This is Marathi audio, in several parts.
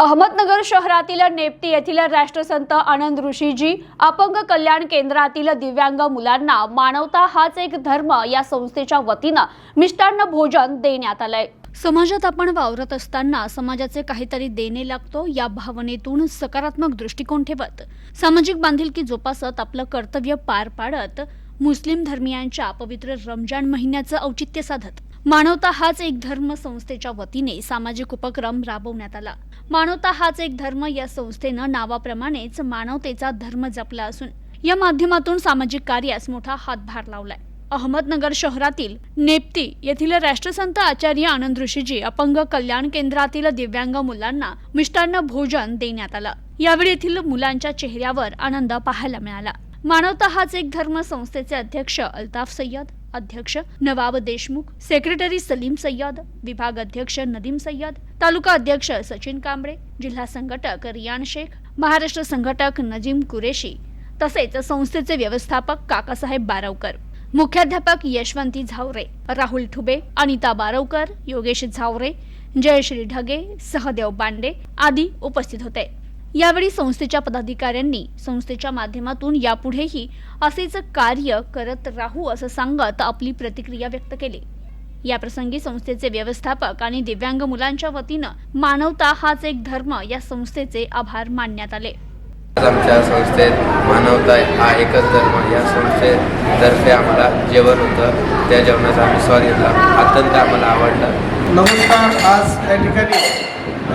अहमदनगर शहरातील नेपटी येथील राष्ट्रसंत आनंद ऋषीजी अपंग कल्याण केंद्रातील दिव्यांग मुलांना मानवता हाच एक धर्म या संस्थेच्या वतीनं मिष्टान्न भोजन देण्यात आलंय. समाजात आपण वावरत असताना समाजाचे काहीतरी देणे लागतो या भावनेतून सकारात्मक दृष्टिकोन ठेवत सामाजिक बांधिलकी जोपासत आपलं कर्तव्य पार पाडत मुस्लिम धर्मियांच्या पवित्र रमजान महिन्याचं औचित्य साधत. मानवता हाच एक धर्म संस्थेच्या वतीने सामाजिक उपक्रम राबवण्यात आला. मानवता हाच एक धर्म या संस्थेनं नावाप्रमाणेच मानवतेचा धर्म जपला असून या माध्यमातून सामाजिक कार्यास मोठा हातभार लावलाय. अहमदनगर शहरातील नेप्ती येथील राष्ट्रसंत आचार्य आनंद ऋषीजी अपंग कल्याण केंद्रातील दिव्यांग मुलांना मिष्टान्न भोजन देण्यात आलं. यावेळी येथील मुलांच्या चेहऱ्यावर आनंद पाहायला मिळाला. मानवता हाच एक धर्म संस्थेचे अध्यक्ष अल्ताफ सय्यद अध्यक्ष नवाब देशमुख सेक्रेटरी सलीम सय्यद विभाग अध्यक्ष नदीम सय्यद तालुका अध्यक्ष सचिन कांबळे जिल्हा संघटक रियान शेख महाराष्ट्र संघटक नजीम कुरेशी तसेच संस्थेचे व्यवस्थापक काकासाहेब बारवकर. मुख्याध्यापक यशवंती झावरे राहुल ठुबे अनिता बारवकर योगेश झावरे जयश्री ढगे सहदेव बांडे आदी उपस्थित होते. यावेळी संस्थेच्या पदाधिकाऱ्यांनी संस्थेच्या माध्यमातून यापुढेही असेच कार्य करत राहू असं सांगत आपली प्रतिक्रिया व्यक्त केली. याप्रसंगी संस्थेचे व्यवस्थापक आणि दिव्यांग मुलांच्या वतीनं मानवता हाच एक धर्म या संस्थेचे आभार मानण्यात आले. आमच्या संस्थेत मानवता हा एकच धर्म. या संस्थेतर्फे आम्हाला जेवण होतं. त्या जेवणाचा आम्ही स्वाद घेतला. अत्यंत आम्हाला आवडलं. नमस्कार. आज या ठिकाणी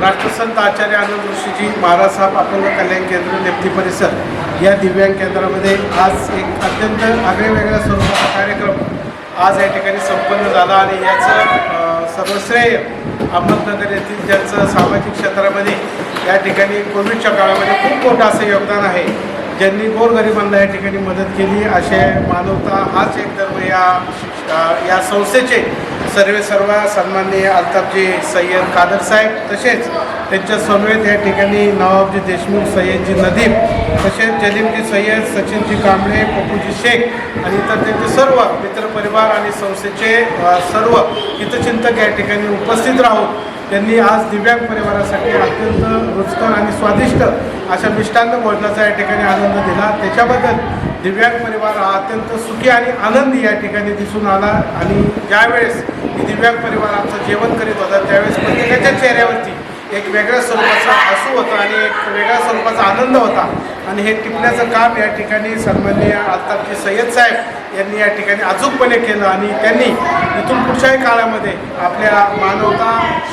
राष्ट्रसंत आचार्य आनंद ऋषीजी महाराज साहेब अपंग कल्याण केंद्र नेप्ती परिसर या दिव्यांग केंद्रामध्ये आज एक अत्यंत आगळेवेगळ्या स्वरूपाचा कार्यक्रम आज या ठिकाणी संपन्न झाला आणि याचं सर्वश्रेय अहमदनगर येथील ज्यांचं सामाजिक क्षेत्रामध्ये या ठिकाणी कोविडच्या काळामध्ये खूप मोठं असं योगदान आहे ज्यांनी गोरगरिबांना या ठिकाणी मदत केली असे मानवता हाच एक धर्म या या संस्थेचे सर्वे सर्व सन्माननीय अल्ताफजी सय्यद कादर साहेब तसेच त्यांच्या समवेत या ठिकाणी नवाबजी देशमुख सय्यदजी नदीम तसेच जलीमजी सय्यद सचिनजी कांबळे पप्पूजी शेख आणि इतर त्यांचे सर्व मित्रपरिवार आणि संस्थेचे सर्व हितचिंतक या ठिकाणी उपस्थित राहून त्यांनी आज दिव्यांग परिवारासाठी अत्यंत रुचकर आणि स्वादिष्ट अशा मिष्टांत भोजनाचा या ठिकाणी आनंद दिला. त्याच्याबद्दल दिव्यांग परिवार हा अत्यंत सुखी आणि आनंदी या ठिकाणी दिसून आला आणि ज्यावेळेस दिव्यांग परिवार आमचं जेवण करीत होता त्यावेळेस प्रत्येकाच्या चेहऱ्यावरती एक वेगळ्या स्वरूपाचा हसू होता आणि एक वेगळ्या स्वरूपाचा आनंद होता. आणि हे टिपण्याचं काम या ठिकाणी सन्माननीय अल्ताफजी सय्यद साहेब यांनी या ठिकाणी अचूकपणे केलं आणि त्यांनी इथून पुढच्याही काळामध्ये आपल्या मानवता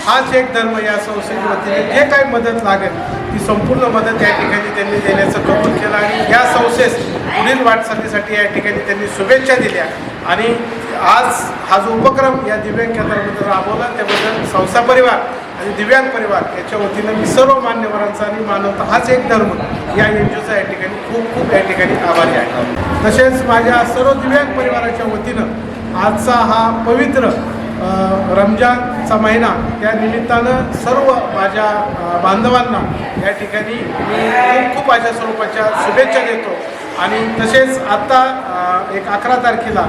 हाच एक धर्म या संस्थेच्या वतीने जे काही मदत लागेल ती संपूर्ण मदत या ठिकाणी त्यांनी देण्याचं कबूल केलं आणि या संस्थेस पुढील वाटचालीसाठी या ठिकाणी त्यांनी शुभेच्छा दिल्या. आणि आज हा जो उपक्रम या दिव्यांग केंद्राबद्दल राबवला त्याबद्दल संस्था परिवार आणि दिव्यांग परिवार याच्या वतीनं मी सर्व मान्यवरांचा आणि मानवता हाच एक धर्म या एन जी ओचा या ठिकाणी खूप खूप या ठिकाणी आभारी आहे. तसेच माझ्या सर्व दिव्यांग परिवाराच्या वतीनं आजचा हा पवित्र रमजानचा महिना त्या निमित्तानं सर्व माझ्या बांधवांना या ठिकाणी मी खूप अशा स्वरूपाच्या शुभेच्छा देतो. आणि तसेच आत्ता एक अकरा तारखेला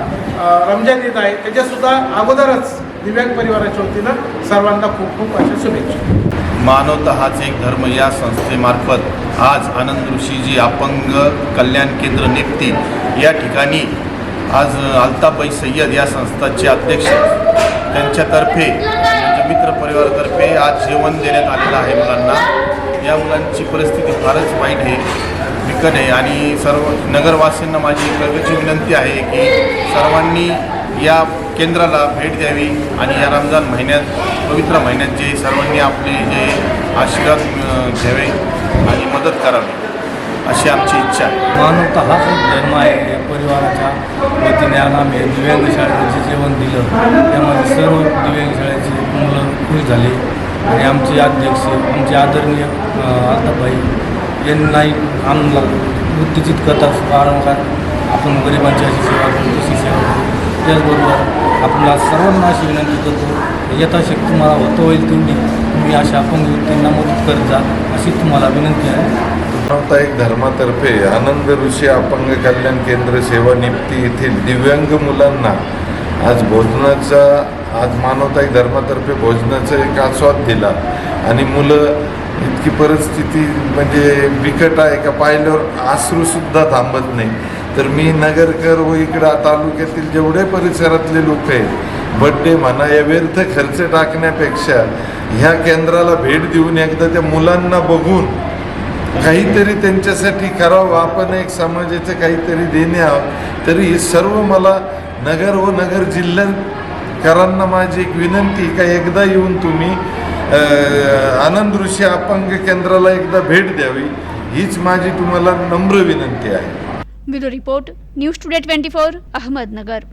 रमजान ईद आहे. त्याच्यासुद्धा अगोदरच दिव्यांग परिवाराच्या वतीनं सर्वांना खूप खूप अशा शुभेच्छा. मानवता हाच एक धर्म. या संस्थेमार्फत आज आनंद ऋषीजी अपंग कल्याण केंद्र नेपती या ठिकाणी आज अल्ताबाई सय्यद या संस्थाचे अध्यक्ष त्यांच्यातर्फे त्यांच्या मित्रपरिवारातर्फे आज जेवण देण्यात आलेलं आहे मुलांना. या मुलांची परिस्थिती फारच वाईट आहे बिकट आहे आणि सर्व नगरवासीयांना माझी कळकळीची विनंती आहे की सर्वांनी या केंद्राला भेट द्यावी आणि या रमजान महिन्यात पवित्र महिन्यात जे सर्वांनी आपले जे आशीर्वाद घ्यावे आणि मदत करावी. अशी आमची इच्छा आहे. मानवता हाच एक धर्म आहे. या परिवाराच्या वतीने आज आम्ही दिव्यांग शाळेचं जेवण दिलं. त्यामध्ये सर्व दिव्यांग शाळेची मुलं खुश झाली. आणि आमचे अध्यक्ष आमचे आदरणीय आताबाई यांनाही आम्हाला उत्तेजित करतात. वारंवार आपण गरिबांची अशी सेवा करू तशी सेवा करू. त्याचबरोबर आपला सर्वांना अशी विनंती करतो यथाशक्ती तुम्हाला होतं होईल तेवढी. तुम्ही अशा अपंग व्यक्तींना मदत करत जा अशी तुम्हाला विनंती आहे. मानवता एक धर्मातर्फे आनंद ऋषी अपंग कल्याण केंद्र सेवा नियुक्ती येथील दिव्यांग मुलांना आज भोजनाचा आज मानवता एक धर्मातर्फे भोजनाचा एक आस्वाद दिला. आणि मुलं इतकी परिस्थिती म्हणजे बिकट आहे का पाहिल्यावर आश्रूसुद्धा थांबत नाही. तर मी नगरकर व इकडं तालुक्यातील जेवढे परिसरातले लोक आहेत बड्डे म्हणा या व्यर्थ खर्च टाकण्यापेक्षा ह्या केंद्राला भेट देऊन एकदा त्या मुलांना बघून काहीतरी त्यांच्यासाठी करावं आपण एक समाजाचं काहीतरी देणे आहोत. तरी हे सर्व मला नगर व नगर जिल्ह्याकरांना माझी एक विनंती का एकदा येऊन तुम्ही आनंद ऋषी अपंग केंद्राला एकदा भेट द्यावी. हीच माझी तुम्हाला नम्र विनंती आहे. Bureau report news today twenty four Ahmednagar.